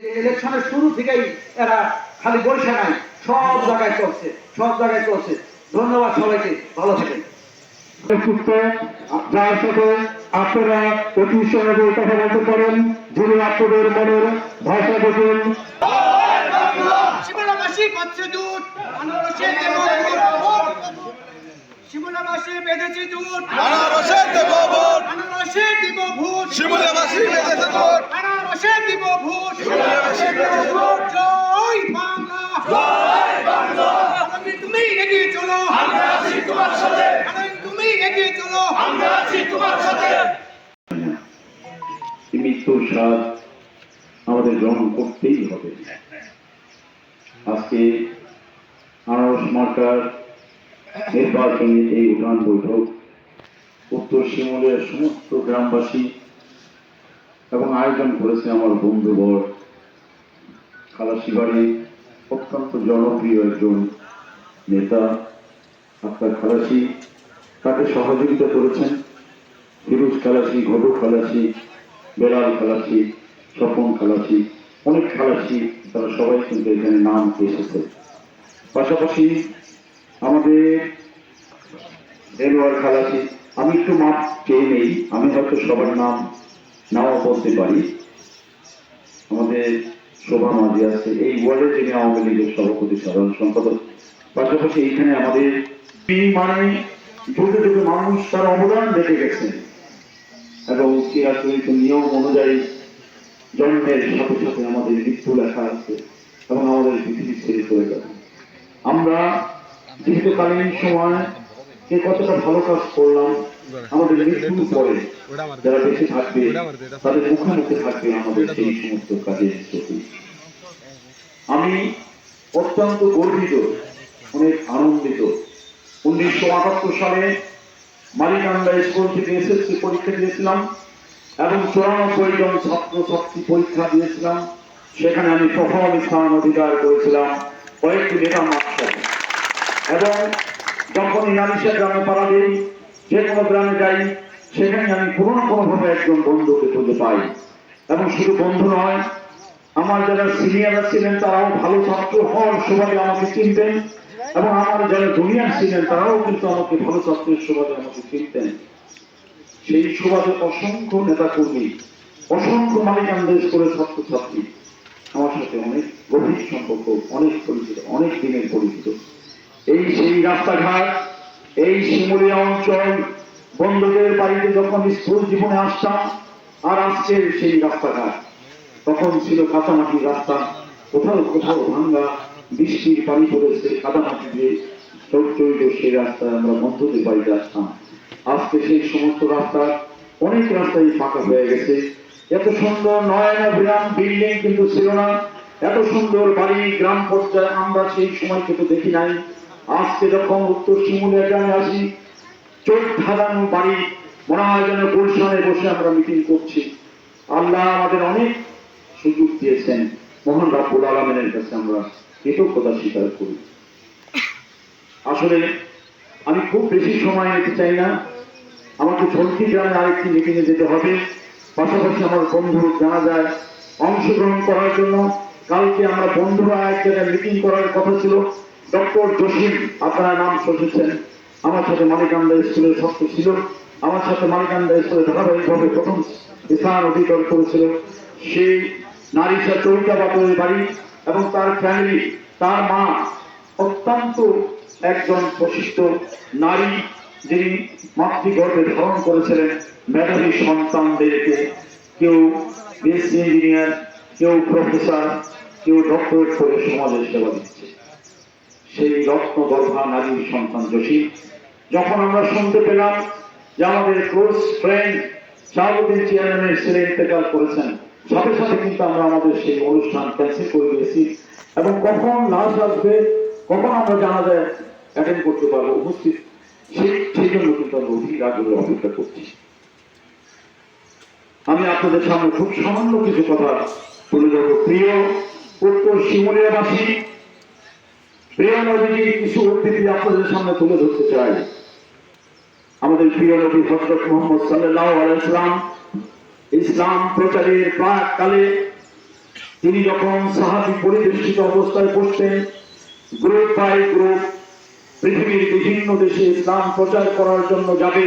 ইলেকশনের শুরু থেকেই এরা খালি বৈশা নাই সব জায়গায় চলছে সব জায়গায় চলছে। ধন্যবাদ সবাইকে ভালো থাকেন। যার সাথে আপনারা অতি সহজে কথা বলতে পারেন যিনি আপনাদের মনের ভাষা বোঝেন। শিমলাবাসী শিমলাবাসী বেঁধেছে দুধ আনারসে দেব ভোট। আনারসে দিব ভোট। শিমুলিয়াবাসী বেঁধেছে ভোট আনারসে দিব ভোট জয় বাংলা। আগামী তুমি এগিয়ে চলো। আমরা আছি তোমার সাথে। আগামী তুমি এগিয়ে চলো। আমরা আছি তোমার সাথে। মৃত্যুর স্বাদ আমাদের গ্রহণ করতেই হবে। আজকে আনারস মার্কার নির্বাচনী এই উঠান বৈঠক উত্তর শিমুলের সমস্ত গ্রামবাসী এবং আয়োজন করেছে আমার বন্ধুবর খালাসি বাড়ি অত্যন্ত জনপ্রিয় একজন নেতা আপনার খালাসি। তাকে সহযোগিতা করেছেন ফিরুজ খালাসি, ঘটক খালাসি, বেলাল খালাসি, স্বপন খালাসি, অনেক খালাসি, তারা সবাই কিন্তু এখানে নাম এসেছে। পাশাপাশি আমাদের দেলোয়ার খালাসি, আমি একটু মাপ চেয়ে নেই, আমি হয়তো সবার নাম নাও বলতে পারি। আমাদের শোভা মাঝি আছে। এই ওয়ার্ডে যিনি আওয়ামী লীগের সভাপতি, সাধারণ সম্পাদক। পাশাপাশি এখানে আমাদের এই মানে যুগে যুগে মানুষ তার অবদান রেখে গেছেন। এবং চিরাচরিত নিয়ম অনুযায়ী জন্মের সাথে সাথে আমাদের মৃত্যু লেখা আছে এবং আমাদের পৃথিবী ছেড়ে চলে যাবে আমরা জীবিতকালীন সময় কে কতটা ভালো কাজ করলাম আমাদের মৃত্যুর পরে যারা বেঁচে থাকবে তাদের মুখোমুখি থাকবে আমাদের সেই সমস্ত কাজের প্রতি। আমি অত্যন্ত গর্বিত অনেক আনন্দিত। উনিশশো আটাত্তর সালে মালিকান্দা স্কুল থেকে এসএসসি পরীক্ষা দিয়েছিলাম এবং চুরানব্বই জন ছাত্র ছাত্রী পরীক্ষা দিয়েছিলাম। সেখানে আমি প্রথম স্থান অধিকার করেছিলাম কয়েকটি নেতা মাস্টার এবং যখন ইনালিশা গ্রামে পাড়া দিই, যে কোনো গ্রামে যাই, সেখানে আমি কোনো না কোনোভাবে একজন বন্ধুকে খুঁজে পাই। এবং শুধু বন্ধু নয়, আমার যারা সিনিয়ররা ছিলেন, তারাও ভালো ছাত্র হওয়ার সুবাদে আমাকে চিনতেন। এবং আমার যারা জুনিয়র ছিলেন, তারাও কিন্তু আমাকে ভালো ছাত্রের সুবাদে আমাকে চিনতেন। সেই সুবাদে অসংখ্য নেতা কর্মী অসংখ্য মালিকান্দেশ করে ছাত্রছাত্রী, আমার সাথে অনেক গভীর সম্পর্ক, অনেক পরিচিত, অনেক দিনের পরিচিত। রাস্তাঘাট, এই শিমুলিয়া অঞ্চল, বন্ধুদের বাড়িতে যখন স্কুল জীবনে আসতাম, আর আসছে সেই রাস্তাঘাট। তখন ছিল কাঁচামাটির রাস্তা, কোথাও কোথাও ভাঙ্গা বৃষ্টির পানি পড়েছে কাদামাটি দিয়ে। চৈত সেই রাস্তায় আমরা বন্ধুদের বাড়িতে আসতাম। আজকে সেই সমস্ত রাস্তা, অনেক রাস্তায় ফাঁকা হয়ে গেছে। এত সুন্দর নয়না বিরাম বিল্ডিং কিন্তু ছিল না। এত সুন্দর বাড়ি, গ্রাম পর্যায়ে আমরা সেই সময় কিন্তু দেখি নাই। আজকে যখন উত্তর শিমুলিয়া গ্রামে আসি চোখ ধাঁধানো বাড়ি মনে হয় যেন গুলশানে বসে আমরা মিটিং করছি। আল্লাহ আমাদের অনেক সুযোগ দিয়েছেন। মোহন রাব্বুল আলমের কাছে আমরা কৃতজ্ঞতা স্বীকার করি। আসলে আমি খুব বেশি সময় নিতে চাই না। আমাকে ঝলকি গ্রামে আরেকটি মিটিংয়ে যেতে হবে। পাশাপাশি আমার বন্ধু জানা যায় অংশগ্রহণ করার জন্য কালকে আমরা বন্ধুরা এক জায়গায় মিটিং করার কথা ছিল। ডক্টর জসিম, আপনারা নাম শুনেছেন। আমার সাথে মালিকান্দা স্কুলের ছাত্র ছিল। আমার সাথে মালিকান্দা স্কুলে ধারাবাহিকভাবে প্রথম স্থান অধিকার করেছিল। সেই নারীশা চৌকা বাপের বাড়ি এবং তার ফ্যামিলি তার মা অত্যন্ত একজন প্রশিষ্ট নারী যিনি মাতৃগর্ভে ধারণ করেছিলেন। মেধাবী সন্তানদেরকে কেউ বিএসসি ইঞ্জিনিয়ার কেউ প্রফেসর কেউ ডক্টরেট করে সমাজের সেবা দিচ্ছে। সেই রত্ন গর্ভা নারীর সন্তান জসী যখন আমরা শুনতে পেলাম যে আমাদের ক্লোজ ফ্রেন্ড শাহাবুদ্দিন চেয়ারম্যানের ছেলে ইন্তেকাল করেছেন, সাথে সাথে কিন্তু আমরা আমাদের সেই অনুষ্ঠান ক্যান্সেল করে দিয়েছি এবং কখন লাশ আসবে, কখন আমরা জানা যায় অ্যাটেন্ড করতে পারব, উপস্থিত, সেই সেই জন্য কিন্তু আমরা অধিক আগ্রহে অপেক্ষা করছি। আমি আপনাদের সামনে খুব সামান্য কিছু কথা তুলে ধরবো। প্রিয় উত্তর শিমুলিয়াবাসী প্রিয় নবীজি, কিছু উদ্ধৃতি আপনাদের সামনে তুলে ধরতে চাই। আমাদের প্রিয় নবী হজরত মোহাম্মদ সাল্লাহ আলাইসলাম ইসলাম প্রচারের প্রাক কালে তিনি যখন সাহাবি পরিবেষ্টিত অবস্থায় বসতেন গ্রুপ বাই গ্রুপ পৃথিবীর বিভিন্ন দেশে ইসলাম প্রচার করার জন্য যাবে,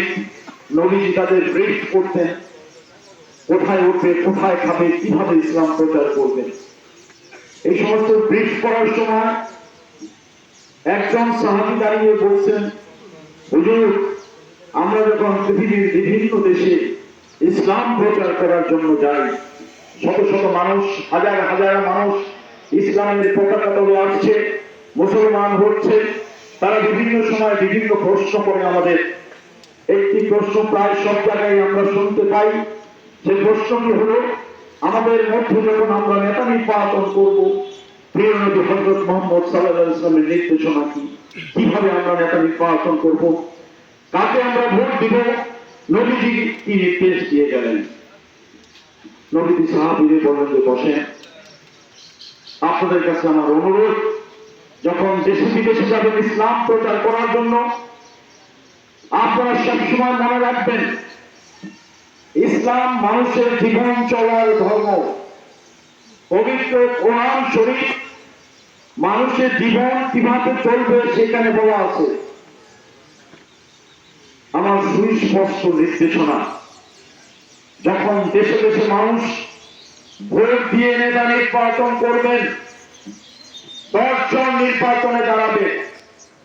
নবীজি তাদের ব্রিফ করতেন, কোথায় উঠবে, কোথায় খাবে, কীভাবে ইসলাম প্রচার করবে। এই সমস্ত ব্রিফ করার সময় একজন সাহাবি দাঁড়িয়ে বলছেন, হুজুর, আমরা যখন পৃথিবীর বিভিন্ন দেশে ইসলাম প্রচার করার জন্য যাই, শত শত মানুষ, হাজার হাজার মানুষ ইসলামের পতাকা তলে আসছে, মুসলমান হচ্ছে, তারা বিভিন্ন সময় বিভিন্ন প্রশ্ন করে আমাদের। একটি প্রশ্ন প্রায় সব জায়গায় আমরা শুনতে পাই। যে প্রশ্নটি হলো, আমাদের মধ্যে যখন আমরা নেতা নির্বাচন করব নির্দেশনা কি? কীভাবে আমরা নেতা নির্বাচন করব? কাকে আমরা ভোট দিব? নবীজি কি নির্দেশ দিয়ে গেলেন? নবীজি সাহাবিরে বলেন যে, বসেন। আপনাদের কাছে আমার অনুরোধ, যখন দেশে বিদেশে যাবেন ইসলাম প্রচার করার জন্য, আপনারা সবসময় মনে রাখবেন, ইসলাম মানুষের জীবন চলার ধর্ম। পবিত্র কোরআন শরীফ মানুষের জীবন কীভাবে চলবে সেখানে বলা আছে। আমার সুস্পষ্ট নির্দেশনা, যখন দেশে দেশে মানুষ ভোট দিয়ে নেতা নির্বাচন করবেন, দশজন নির্বাচনে দাঁড়াবে,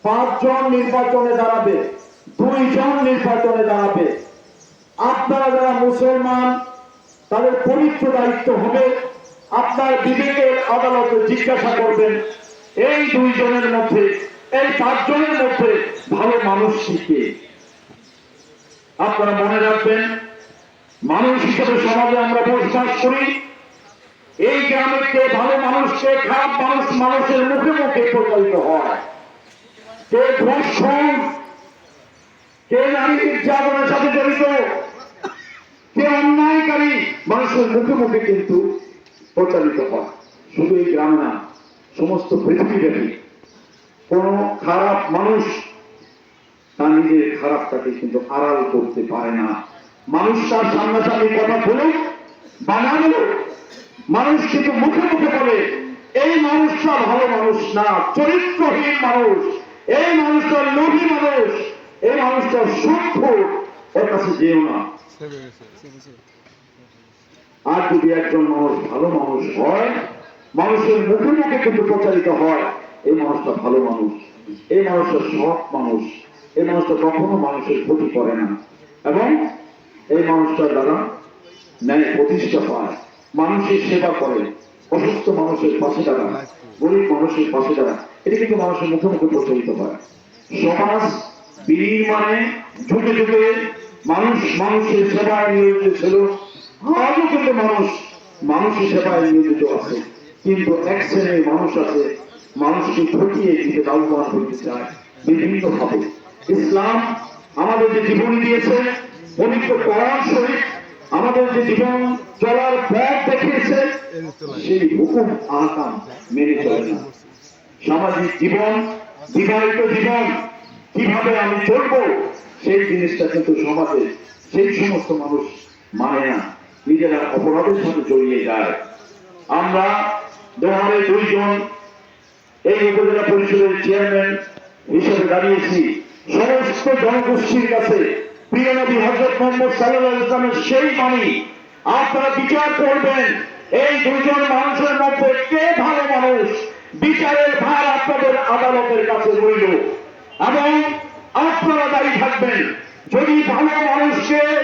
পাঁচজন নির্বাচনে দাঁড়াবে, দুইজন নির্বাচনে দাঁড়াবে। আপনারা যারা মুসলমান, তাদের পবিত্র দায়িত্ব হবে আপনার বিবেকের আদালতে জিজ্ঞাসা করবেন, এই দুইজনের মধ্যে, এই পাঁচজনের মধ্যে ভালো মানুষ শিখে আপনারা মনে রাখবেন, মানুষ হিসেবে সমাজে আমরা বসবাস করি। এই গ্রামের কে ভালো মানুষকে খারাপ মানুষ, মানুষের মুখে মুখে প্রচারিত হয়। কে ধর্ষণ কে নারী নির্যাতনের সাথে জড়িত, কে অন্যায়কারী, মানুষের মুখে মুখে কিন্তু প্রচারিত হয়। শুধু এই গ্রামে না, সমস্ত পৃথিবীব্যাপী। কোন খারাপ মানুষ তার নিজের খারাপটাকে কিন্তু আড়াল করতে পারে না। মানুষ তার সামনাসামনি কথা বলুক বা না বলুক মানুষ কিন্তু মুখে মুখে বলে, এই মানুষটা ভালো মানুষ না, চরিত্রহীন মানুষ। এই মানুষটা লোভী মানুষ। এই মানুষটা সূক্ষ্ম ওর কাছে যেও না। আর যদি একজন মানুষ ভালো মানুষ হয়, মানুষের মুখে মুখে কিন্তু প্রচারিত হয়, এই মানুষটা ভালো মানুষ, এই মানুষটা সৎ মানুষ, এই মানুষটা কখনো মানুষের ক্ষতি করে না। এবং এই মানুষটার দ্বারা ন্যায় প্রতিষ্ঠা পায় মানুষের সেবা করে, অসুস্থ মানুষের পাশে দাঁড়ায়, গরিব মানুষের পাশে দাঁড়ায়, এটা কিন্তু মানুষের মুখে মুখে প্রচলিত হয়। সমাজ বিনির্মাণে যুগে যুগে মানুষ মানুষের সেবায় নিয়োজিত ছিল। আজও কিন্তু মানুষ মানুষের সেবায় নিয়োজিত আছে। কিন্তু এক শ্রেণির মানুষ আছে, মানুষকে ঠকিয়ে দিতে লাভবান করতে চায় বিভিন্ন ভাবে ইসলাম আমাদের যে জীবনী দিয়েছে, পবিত্র কোরআন শরীফ আমাদের যে জীবন চলার পথ দেখিয়েছে, সেই হুকুম আহকাম মেনে চলে না। সামাজিক জীবন, বিবাহিত জীবন, কীভাবে আমি চলবো, সেই জিনিসটা কিন্তু সমাজে সেই সমস্ত মানুষ মানে না। নিজেরা অপরাধের সাথে জড়িয়ে যায়। আমরা দোহারে দুইজন এই উপজেলা পরিষদের চেয়ারম্যান হিসেবে দাঁড়িয়েছি। সমস্ত জনগোষ্ঠীর কাছে প্রিয় নবী হজরত মোহাম্মদ সাল্লাহ ইসলামের সেই বাণী, আপনারা বিচার করবেন। এই দুজন মানুষের মধ্যে কে ভালো মানুষ? বিচারের ভার আপনাদের আদালতের কাছে রইল। এবং আপনারা দায়ী থাকবেন। যদি ভালো মানুষকে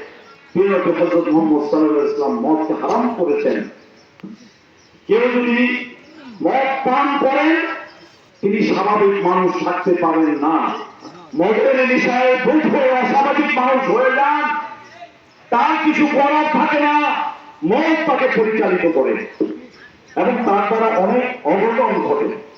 হারাম করেছেন। কেউ যদি মদ পান করেন তিনি স্বাভাবিক মানুষ থাকতে পারেন না। মদের নেশায় ভূত হয়ে, অস্বাভাবিক মানুষ হয়ে যান। তার কিছু করার থাকে না, মদ তাকে পরিচালিত করে। এবং তার দ্বারা অনেক অঘটন ঘটে।